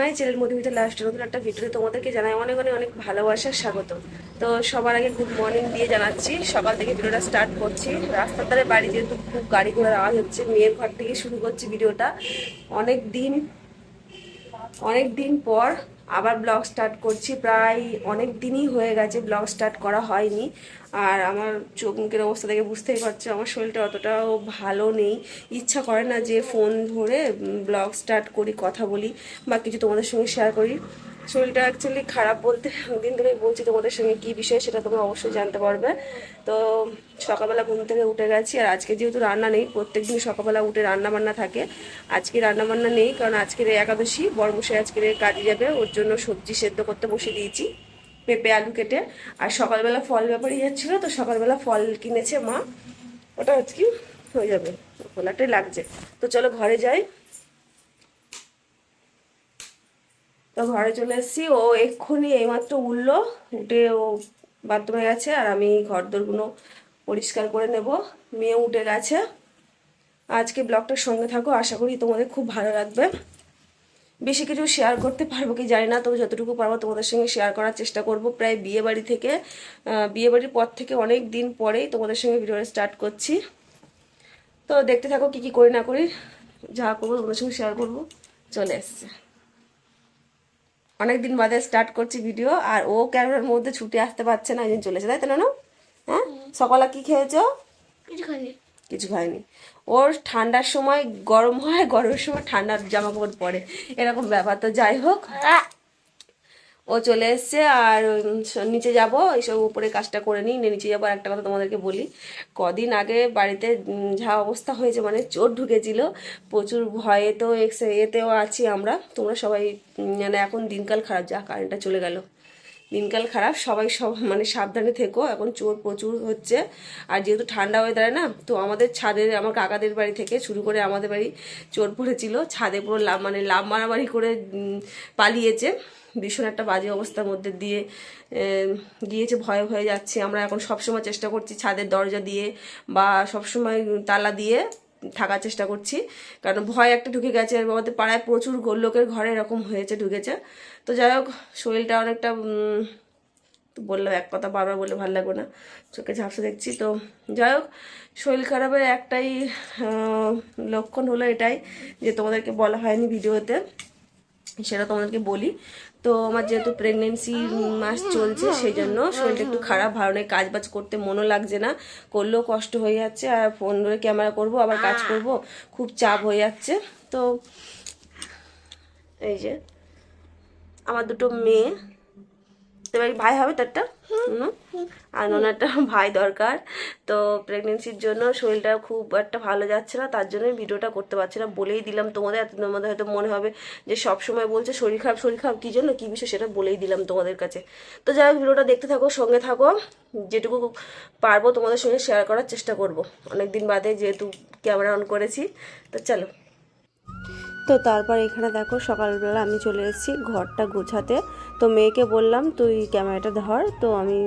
My channel Madhumita last নতুন একটা ভিডিওতে তোমাদেরকে জানাই অনেক অনেক অনেক ভালোবাসার স্বাগত তো সবার আগে গুড মর্নিং দিয়ে জানাচ্ছি। সকাল থেকে ভিডিওটা স্টার্ট করছি। রাস্তার ধারে বাড়ি যেহেতু খুব গাড়ি ঘোড়ার আওয়াজ হচ্ছে, মেয়ের ঘর থেকে শুরু করছি ভিডিওটা অনেক দিন অনেক দিন পর আবার ব্লগ স্টার্ট করছি, প্রায় অনেক দিনই হয়ে গেছে ব্লগ স্টার্ট করা হয়নি। আর আমার চোখ মুখের অবস্থা থেকে বুঝতেই পারছ, আমার শরীরটা অতটাও ভালো নেই। ইচ্ছা করে না যে ফোন ধরে ব্লগ স্টার্ট করি, কথা বলি বা কিছু তোমাদের সঙ্গে শেয়ার করি। শরীরটা অ্যাকচুয়ালি খারাপ বলতে দিন ধরেই বলছি তোমাদের সঙ্গে কী বিষয় সেটা তোমরা অবশ্যই জানতে পারবে। তো সকালবেলা ঘুম থেকে উঠে গেছি আর আজকে যেহেতু রান্না নেই প্রত্যেক দিন সকালবেলা উঠে রান্না বান্না থাকে। আজকে রান্না বান্না নেই কারণ আজকের একাদশী বড়মশাই আজকের কাজে যাবে, ওর জন্য সবজি সেদ্ধ করতে বসে দিয়েছি, পেঁপে, আলু কেটে। আর সকালবেলা ফল ব্যাপারে যাচ্ছিল, তো সকালবেলা ফল কিনেছে মা। ওটা আজকে হয়ে যাবে খোলাটাই লাগছে। তো চলো ঘরে যাই। তো ঘরে চলে এসেছি। ও এক্ষুনি এইমাত্র উঠল, উঠে ও বাথরুমে গেছে আর আমি ঘর দোরগুলো পরিষ্কার করে নেব। মেয়ে উঠে গেছে। আজকে ব্লগটার সঙ্গে থাকো, আশা করি তোমাদের খুব ভালো লাগবে। বেশি কিছু শেয়ার করতে পারব কি জানি না, তবে যতটুকু পারব তোমাদের সঙ্গে শেয়ার করার চেষ্টা করব। প্রায় বিয়ে বাড়ি থেকে বিয়ে বাড়ির পর থেকে অনেক দিন পরেই তোমাদের সঙ্গে ভিডিওটা স্টার্ট করছি। তো দেখতে থাকো কি কি করি না করি, যা করব তোমাদের সঙ্গে শেয়ার করব। চলে এসছে। অনেকদিন বাদে স্টার্ট করছি ভিডিও আর ও ক্যামেরার মধ্যে ছুটে আসতে পারছে না একদিন জন্য চলেছে তাই তো না হ্যাঁ? সকালে কি খেয়েছো? কিছু খাইনি। কিছু খায়নি ওর ঠান্ডার সময় গরম হয় গরমের সময় ঠান্ডার জামা কাপড় পরে। এরকম ব্যাপার। তো যাই হোক ও চলে এসছে আর নিচে যাব। এইসব উপরে কাজটা করে নিই নিচে যাব। আর একটা কথা তোমাদেরকে বলি, কদিন আগে বাড়িতে যা অবস্থা হয়েছে মানে চোর ঢুকেছিল। প্রচুর ভয়ে তো এক্স, এতেও আছি আমরা। তোমরা সবাই মানে এখন দিনকাল খারাপ, যা কারেন্টটা চলে গেল। দিনকাল খারাপ, সবাই সব মানে সাবধানে থেকো, এখন চোর প্রচুর হচ্ছে। আর যেহেতু ঠান্ডা হয়ে ওয়েদারে না, তো আমাদের ছাদের, আমার কাকাদের বাড়ি থেকে শুরু করে আমাদের বাড়ি চোর পড়েছিল। ছাদে পুরো লাভ মানে লাভ মারামারি করে পালিয়েছে। ভীষণ একটা বাজে অবস্থার মধ্যে দিয়ে গিয়েছে, ভয়ে ভয়ে যাচ্ছে। আমরা এখন সবসময় চেষ্টা করছি ছাদের দরজা দিয়ে বা সবসময় তালা দিয়ে থাকার চেষ্টা করছি। কারণ ভয় একটা ঢুকে গেছে আর আমাদের পাড়ায় প্রচুর লোকের ঘরে এরকম হয়েছে, ঢুকেছে। তো যাই হোক, শরীরটা অনেকটা বললাম এক কথা বারবার বলে ভালো লাগবে না, চোখে ঝাপসা দেখছি। তো যাই হোক, শরীর খারাপের একটাই লক্ষণ হলো এটাই যে তোমাদেরকে বলা হয়নি ভিডিওতে। সেটা তোমাদেরকে বলি। তো আমার যেহেতু প্রেগনেন্সি মাস চলছে সেই জন্য শরীরটা একটু খারাপ ভালো নেই কাজ বাজ করতে মনও লাগছে না করলেও কষ্ট হয়ে যাচ্ছে আর ফোন ধরে ক্যামেরা করব আবার কাজ করব খুব চাপ হয়ে যাচ্ছে। তো এই যে আমার দুটো মেয়ে এবার ভাই হবে তো একটা আর একটা ভাই দরকার। তো প্রেগনেন্সির জন্য শরীরটা খুব একটা ভালো যাচ্ছে না, তার জন্য ভিডিওটা করতে পারছি না। বলেই দিলাম তোমাদের এত তোমাদের হয়তো মনে হবে যে সব সময় বলছে, শরীর খারাপ শরীর খারাপ, কী জন্য, কী বিষয়? সেটা বলেই দিলাম তোমাদের কাছে। তো যাই হোক, ভিডিওটা দেখতে থাকো, সঙ্গে থাকো। যেটুকু পারব তোমাদের সঙ্গে শেয়ার করার চেষ্টা করব। অনেক দিন বাদে যেহেতু ক্যামেরা অন করেছি, তো চলো। তো তারপর এখানে দেখো, সকালবেলা আমি চলে এসেছি ঘরটা গুছাতে। তো মেয়েকে বললাম, তুই ক্যামেরাটা ধর। তো আমি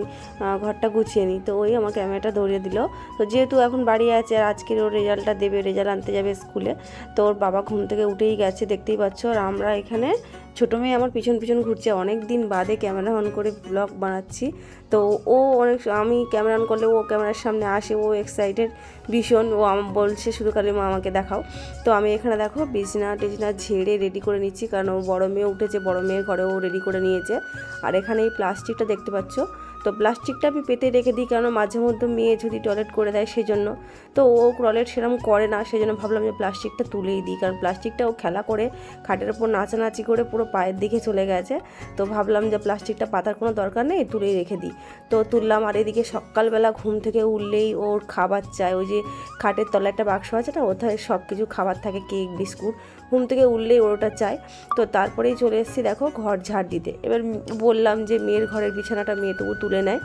ঘরটা গুছিয়ে নিই। তো ওই আমার ক্যামেরাটা ধরিয়ে দিল। তো যেহেতু এখন বাড়ি আছে আর আজকের ওর রেজাল্টটা দেবে রেজাল্ট আনতে যাবে স্কুলে, তো ওর বাবা ঘুম থেকে উঠেই গেছে, দেখতেই পাচ্ছ। আর আমরা এখানে, ছোটো মেয়ে আমার পিছন পিছন ঘুরছে। অনেক দিন বাদে ক্যামেরা অন করে ব্লগ বানাচ্ছি। তো ও অনেক, আমি ক্যামেরা অন করলে ও ক্যামেরার সামনে আসে। ও এক্সাইটেড ভীষণ। ও আম, বলছে, শুধু খালি মা আমাকে দেখাও। তো আমি এখানে দেখো, বিছনা টিছনা ঝেড়ে রেডি করে নিচ্ছি। কারণ ও বড়ো মেয়ে উঠেছে, বড়ো মেয়ের ঘরে ও রেডি করে নিয়েছে আর এখানে এই প্লাস্টিকটা দেখতে পাচ্ছ তো প্লাস্টিকটা আমি পেতে রেখে দিই কারণ মাঝে মধ্যে মেয়ে যদি টয়লেট করে দেয় সেজন্য। তো ও টয়লেট সেরকম করে না, সেজন্য ভাবলাম যে প্লাস্টিকটা তুলেই দিই, কারণ প্লাস্টিকটা ও খেলা করে, খাটের ওপর নাচানাচি করে পুরো পায়ের দিকে চলে গেছে। তো ভাবলাম যে প্লাস্টিকটা পাতার কোনো দরকার নেই, তুলেই রেখে দিই। তো তুললাম, আর এদিকে সকালবেলা ঘুম থেকে উঠলেই ওর খাবার চায় ওই যে খাটের তলায় একটা বাক্স আছে না, ওথায় সব কিছু খাবার থাকে, কেক, বিস্কুট, ঘুম থেকে উঠলেই ওর ওটা চাই। তো তারপরেই চলে এসেছি, দেখো, ঘর ঝাড় দিতে। এবার বললাম যে মেয়ের ঘরের বিছানাটা মেয়ে, তবু তুলে নেয়।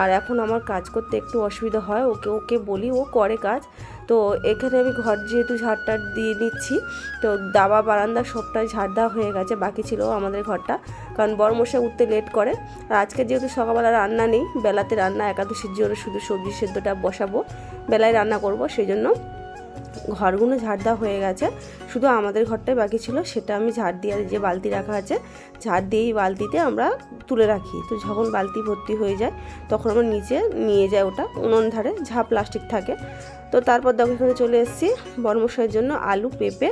আর এখন আমার কাজ করতে একটু অসুবিধা হয়, ওকে ওকে বলি, ও করে কাজ। তো এখানে আমি ঘর যেহেতু ঝাড়টা দিয়ে নিচ্ছি, তো দাবা বারান্দা সবটাই ঝাড় দেওয়া হয়ে গেছে, বাকি ছিল আমাদের ঘরটা। কারণ বড় মশা উঠতে লেট করে। আর আজকে যেহেতু সকালবেলা রান্না নেই, বেলাতে রান্না একাদশীর জন্য শুধু সবজি সেদ্ধটা বসাবো, বেলায় রান্না করব, সেই জন্য ঘরগুলো ঝাড় দেওয়া হয়ে গেছে। শুধু আমাদের ঘরটাই বাকি ছিল, সেটা আমি ঝাড় দিয়ে যে বালতি রাখা আছে, ঝাড় দিয়েই বালতিতে আমরা তুলে রাখি। তো যখন বালতি ভর্তি হয়ে যায়, তখন আমরা নিচে নিয়ে যাই ওটা, উনুন ধারে ঝা প্লাস্টিক থাকে। তো তারপর দেখো এখানে চলে এসেছি, বর্মশাইয়ের জন্য আলু পেঁপে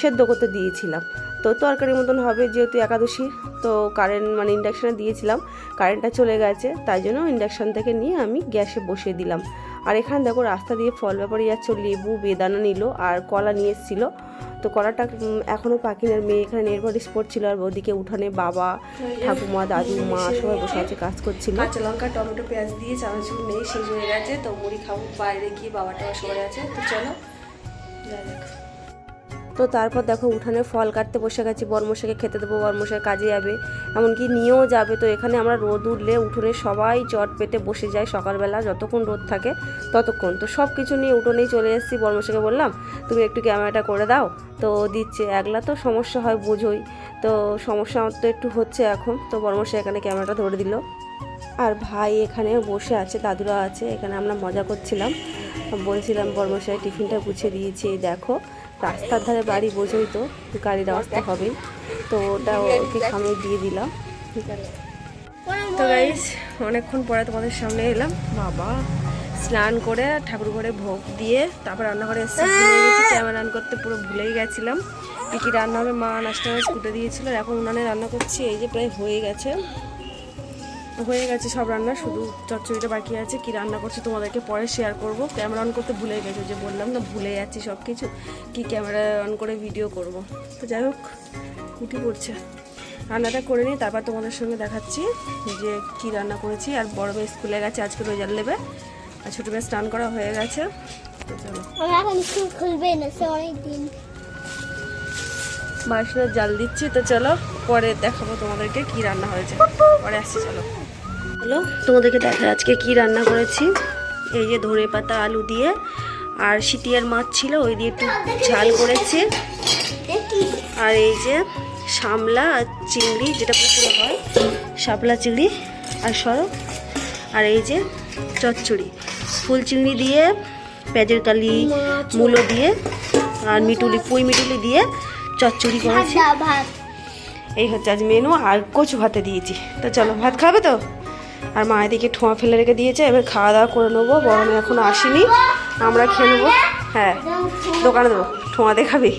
সেদ্ধ করতে দিয়েছিলাম। তো তরকারির মতন হবে যেহেতু একাদশী, তো কারেন্ট মানে ইন্ডাকশানে দিয়েছিলাম কারেন্টটা চলে গেছে, তাই জন্য ইন্ডাকশান থেকে নিয়ে আমি গ্যাসে বসিয়ে দিলাম। আর এখানে দেখো রাস্তা দিয়ে ফল ব্যাপারে যাচ্ছ, লেবু, বেদানা নিল আর কলা নিয়ে এসেছিল। তো কলাটা এখনও পাখিনার মেয়ে এখানে নেরপালিশ ছিল আর ওদিকে উঠানে বাবা, ঠাকুমা দাদু মা সবাই বসে আছে কাজ করছিল। কাঁচা লঙ্কা, টমেটো, পেঁয়াজ দিয়ে চানাচুর নেই, শেষ হয়ে গেছে, তো মুড়ি খাব, বাইরে গিয়ে বাবাটা সবাই আছে, তো চলো তো তারপর দেখো উঠানে ফল কাটতে বসে গেছি বর্মশাকে খেতে দেবো, বর্মশাই কাজে যাবে। এমনকি নিয়েও যাবে, তো এখানে আমরা রোদ উঠলে উঠোনে সবাই চট পেতে বসে যায় সকালবেলা, যতক্ষণ রোদ থাকে ততক্ষণ। তো সব কিছু নিয়ে উঠোনেই চলে এসেছি বর্মশাকে বললাম, তুমি একটু ক্যামেরাটা করে দাও। তো দিচ্ছে একলা, তো সমস্যা হয় বোঝোই। তো সমস্যা আমার তো একটু হচ্ছে এখন, তো বর্মশাই এখানে ক্যামেরাটা ধরে দিল। আর ভাই এখানে বসে আছে, দাদুরা আছে, এখানে আমরা মজা করছিলাম। বলছিলাম, বর্মশাই, টিফিনটা গুছিয়ে দিয়েছি দেখো, রাস্তার ধারে বাড়ি বোঝোই তো, গাড়ির রাস্তা হবেই। তো ওটা ওকে সামনে দিয়ে দিলাম। ঠিক আছে। তো অনেকক্ষণ পরে তোমাদের সামনে এলাম। বাবা, স্নান করে ঠাকুর ঘরে ভোগ দিয়ে তারপর রান্নাঘরে এসে ক্যামেরা রান করতে পুরো ভুলেই গেছিলাম। কী কী রান্না হবে, মা নাচটা কুটে দিয়েছিল এখন উনানে রান্না করছি, এই যে প্রায় হয়ে গেছে। হয়ে গেছে সব রান্না, শুধু চচ্চড়িটা বাকি আছে, কি রান্না করছি তোমাদেরকে পরে শেয়ার করব। ক্যামেরা অন করতে ভুলে গেছো যে বললাম না, ভুলে যাচ্ছি সব কিছু কি ক্যামেরা অন করে ভিডিও করব। তো যাই হোক উঠে পড়ছে রান্নাটা করে নিই তারপর তোমাদের সঙ্গে দেখাচ্ছি যে কি রান্না করেছি। আর বড় মেয়ে স্কুলে গেছে, আজকে রেজাল্ট নেবে। আর ছোটো মেয়ে স্নান করা হয়ে গেছে। খুলবে না, সে অনেকদিন বাসনের জাল দিচ্ছি তো চলো পরে দেখাবো তোমাদেরকে কি রান্না হয়েছে। পরে আসছি চলো। হ্যালো তোমাদেরকে দেখা আজকে কি রান্না করেছি। এই যে ধনে পাতা আলু দিয়ে আর সিটিয়ার মাছ ছিল ওই দিয়ে একটু ঝাল করেছি। আর এই যে শামলা আর চিংড়ি যেটা পুকুরে হয় শাপলা চিংড়ি আর সরব আর এই যে চচ্চড়ি। ফুল চিংড়ি দিয়ে পেঁয়াজের কালি মূলো দিয়ে আর মিটুলি পুঁই মিটুলি দিয়ে চচ্চড়ি করেছি। ভাত। এই হচ্ছে আজ মেনু আর কচু ভাতে দিয়েছি। তো চলো ভাত খাবে তো? আর মা এদিকে ঠোঁয়া ফেলে রেখে দিয়েছে এবার খাওয়া দাওয়া করে নেব বরং এখনও আসেনি। আমরা খেয়ে নেব। হ্যাঁ দোকানে দেবো ঠোঁয়া দেখাবি।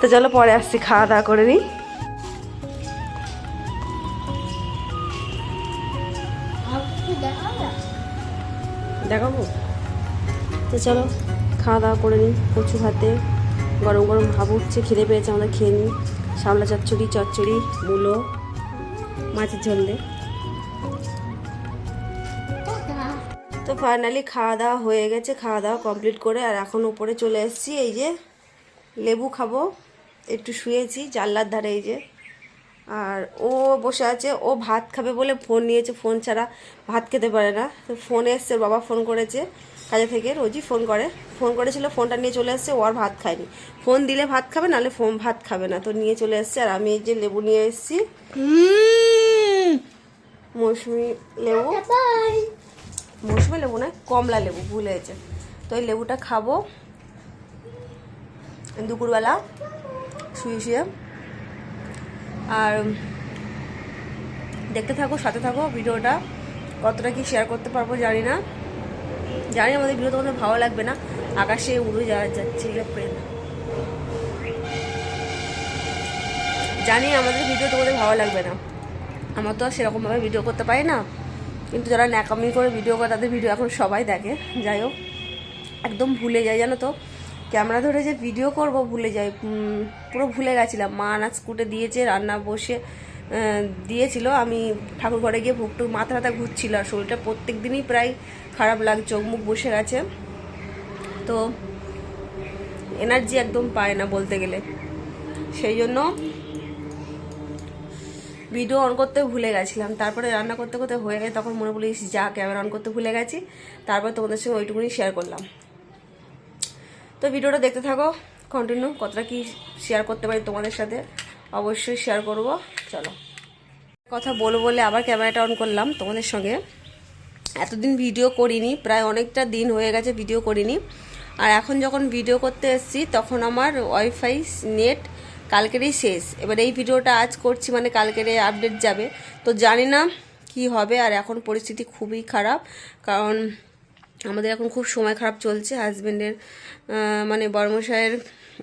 তো চলো পরে আসছি খাওয়া দাওয়া করে নিই। দেখাবো? তো চলো খাওয়া দাওয়া করে নিই কচু ভাতে। গরম গরম ভাব উঠছে খেতে পেয়েছে আমাদের, খেয়ে নিই। সামলা চচ্চড়ি চচ্চড়ি, মূলো, মাছের ঝোল তো ফাইনালি খাওয়া দাওয়া হয়ে গেছে, খাওয়া দাওয়া কমপ্লিট করে আর এখন উপরে চলে এসেছি, এই যে লেবু খাব, একটু শুয়েছি, জানলার ধারে এই যে। আর ও বসে আছে ও ভাত খাবে বলে ফোন নিয়েছে ফোন ছাড়া ভাত খেতে পারে না। তো ফোনে এসছে বাবা ফোন করেছে কাজে থেকে রোজই ফোন করে। ফোন করেছিল ফোনটা নিয়ে চলে এসছে ও আর ভাত খায়নি। ফোন দিলে ভাত খাবে নাহলে ফোন ভাত খাবে না। তো নিয়ে চলে এসছে আর আমি এই যে লেবু নিয়ে এসেছি। মৌসুমি লেবু। বাই মৌসুমি লেবু নয় কমলা লেবু ভুলে গেছে তো এই লেবুটা খাব। দুপুরবেলা শুয়ে শুয়ে। আর দেখতে থাকো, সাথে থাকো ভিডিওটা। কতটা কি শেয়ার করতে পারব জানি না। জানি আমাদের ভিডিও তোমাদের ভালো লাগবে না। আকাশে উড়ে যাওয়া যাচ্ছে প্রেম। জানি আমাদের ভিডিও তোমাদের ভালো লাগবে না। আমার তো আর সেরকমভাবে ভিডিও করতে পারি না। কিন্তু যারা ন্যাকামি করে ভিডিও করে, তাদের ভিডিও এখন সবাই দেখে। যাই হোক, একদম ভুলে যাই জানো তো? ক্যামেরা ধরে যে ভিডিও করব ভুলে যাই পুরো ভুলে গেছিলাম। মা নাচ কুটে দিয়েছে, রান্না বসে দিয়েছিল। আমি ঠাকুর ঘরে গিয়ে ভুকটু মাথা ব্যথা ঘুরছিল আর শরীরটা প্রত্যেক দিনই প্রায় খারাপ লাগে, চোখ মুখ বসে গেছে। তো এনার্জি একদম পায় না বলতে গেলে। সেই জন্য ভিডিও অন করতে ভুলে গেছিলাম। তারপরে রান্না করতে করতে হয়ে গেছে, তখন মনে পড়ে যা, ক্যামেরা অন করতে ভুলে গেছি। তারপর তোমাদের সঙ্গে ওইটুকুনি শেয়ার করলাম। তো ভিডিওটা দেখতে থাকো কন্টিনিউ কতটা কি শেয়ার করতে পারি তোমাদের সাথে, অবশ্যই শেয়ার করব, চলো। কথা বলব বলে আবার ক্যামেরাটা অন করলাম তোমাদের সঙ্গে। এতদিন ভিডিও করিনি, প্রায় অনেকটা দিন হয়ে গেছে ভিডিও করিনি। আর এখন যখন ভিডিও করতে এসেছি, তখন আমার ওয়াইফাই নেট কালকেরই শেষ। এবার এই ভিডিওটা আজ করছি মানে কালকের আপডেট যাবে। তো জানি না কি হবে, আর এখন পরিস্থিতি খুবই খারাপ। কারণ আমাদের এখন খুব সময় খারাপ চলছে। হাজব্যান্ডের মানে বর্মশায়ের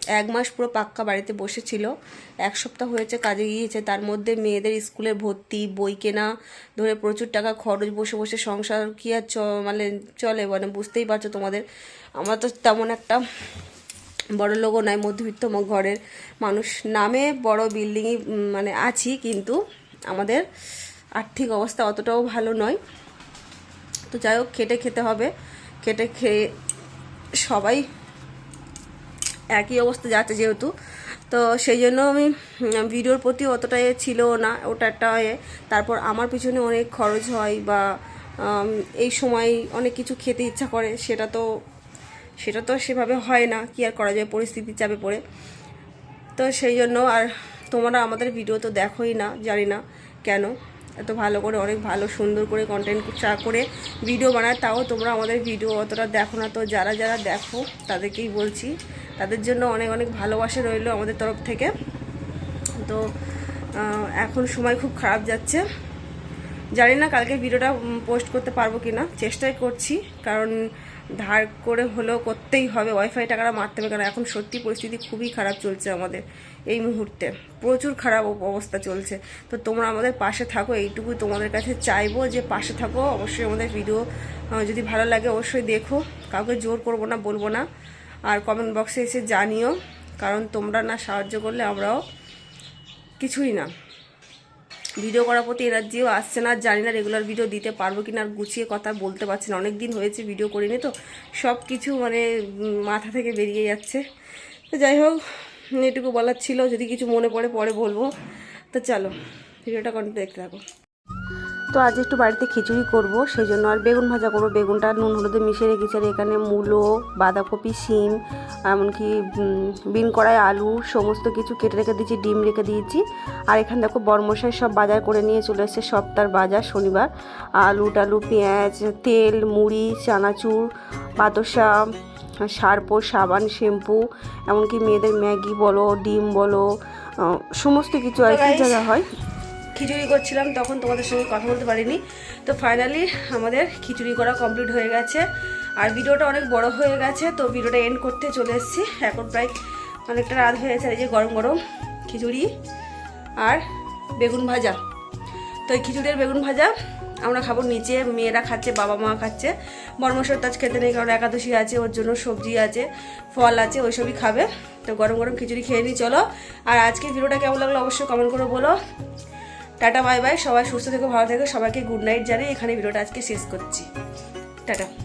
এক মাস পুরো পাক্কা বাড়িতে বসেছিল। এক সপ্তাহ হয়েছে কাজে গিয়েছে। তার মধ্যে মেয়েদের স্কুলে ভর্তি, বই কেনা, ধরে প্রচুর টাকা খরচ, বসে বসে সংসার কি আর চ- মানে চলে? মানে বুঝতেই পারছ তোমাদের? আমরা তো তেমন একটা বড় লোকও নয়, মধ্যবিত্ত ঘরের মানুষ। নামে বড় বিল্ডিংই মানে আছি, কিন্তু আমাদের আর্থিক অবস্থা অতটাও ভালো নয়। তো যাই হোক, খেটে খেতে হবে। খেটে খেয়ে সবাই একই অবস্থা যাচ্ছে যেহেতু। তো সেই জন্য আমি ভিডিওর প্রতি অতটা এ ছিল না, ওটা একটা এ। তারপর আমার পিছনে অনেক খরচ হয় বা এই সময় অনেক কিছু খেতে ইচ্ছা করে, সেটা তো সেটা তো সেভাবে হয় না, কি আর করা যায় পরিস্থিতির চাপে পড়ে। তো সেই জন্য আর তোমরা আমাদের ভিডিও তো দেখোই না, জানি না কেন। এত ভালো করে, অনেক ভালো, সুন্দর করে কন্টেন্ট করে ভিডিও বানায়, তাও তোমরা আমাদের ভিডিও অতটা দেখো না। তো যারা যারা দেখো, তাদেরকেই বলছি, তাদের জন্য অনেক অনেক ভালোবাসা রইল আমাদের তরফ থেকে। তো এখন সময় খুব খারাপ যাচ্ছে। জানি না কালকে ভিডিওটা পোস্ট করতে পারব কি না চেষ্টাই করছি, কারণ ধার করে হলেও করতেই হবে। ওয়াইফাই টাকাটা মারতে হবে কারণ এখন সত্যি পরিস্থিতি খুবই খারাপ চলছে আমাদের এই মুহূর্তে। প্রচুর খারাপ অবস্থা চলছে। তো তোমরা আমাদের পাশে থাকো এইটুকুই তোমাদের কাছে চাইব যে পাশে থাকো। অবশ্যই আমাদের ভিডিও যদি ভালো লাগে অবশ্যই দেখো। কাউকে জোর করব না, বলব না। আর কমেন্ট বক্সে এসে জানিও। কারণ তোমরা না সাহায্য করলে আমরাও কিছুই না। ভিডিও করার প্রতি এনার্জিও আসছে না, জানি না রেগুলার ভিডিও দিতে পারব কি না আর গুছিয়ে কথা বলতে পারছি না। অনেক দিন হয়েছে ভিডিও করিনি তো সব কিছু মানে মাথা থেকে বেরিয়ে যাচ্ছে। তো যাই হোক এটুকু বলার ছিল, যদি কিছু মনে পড়ে পরে বলব। তো চলো ভিডিওটা কন্টিনিউ দেখতে থাকো। তো আজ একটু বাড়িতে খিচুড়ি করব সেই জন্য আর বেগুন ভাজা করব। বেগুনটা নুন হলুদে মিশিয়ে রেখেছি আর এখানে মূলো বাঁধাকপি শিম এমনকি বিন কড়াই আলু সমস্ত কিছু কেটে রেখে দিয়েছি ডিম রেখে দিয়েছি। আর এখানে দেখো বর্মশাই সব বাজার করে নিয়ে চলে এসেছে সপ্তাহ বাজার শনিবার। আলু টালু পেঁয়াজ তেল মুড়ি চানাচুর বাতাসা সার্পো সাবান শ্যাম্পু এমনকি মেয়েদের ম্যাগি বলো ডিম বলো সমস্ত কিছু আর কি যা হয়। খিচুড়ি করছিলাম, তখন তোমাদের সঙ্গে কথা বলতে পারিনি। তো ফাইনালি আমাদের খিচুড়ি করা কমপ্লিট হয়ে গেছে। আর ভিডিওটা অনেক বড় হয়ে গেছে, তো ভিডিওটা এন্ড করতে চলে এসেছি। এখন প্রায় অনেকটা রাত হয়ে গেছে এই যে গরম গরম খিচুড়ি আর বেগুন ভাজা। তো এই খিচুড়ি আর বেগুন ভাজা আমরা খাব নিচে, মেয়েরা খাচ্ছে, বাবা মা খাচ্ছে। বর্মসর তাজ খেতে নেই, কারণ একাদশী আছে, ওর জন্য সবজি আছে, ফল আছে ওইসবই খাবে। তো গরম গরম খিচুড়ি খেয়ে নিই চলো। আর আজকে ভিডিওটা কেমন লাগল অবশ্যই কমেন্ট করে বলো। টাটা, বাই বাই, সবাই সুস্থ থেকো, ভালো থেকো, সবাইকে গুড নাইট জানিয়ে এখানে ভিডিওটা আজকে শেষ করছি। টাটা।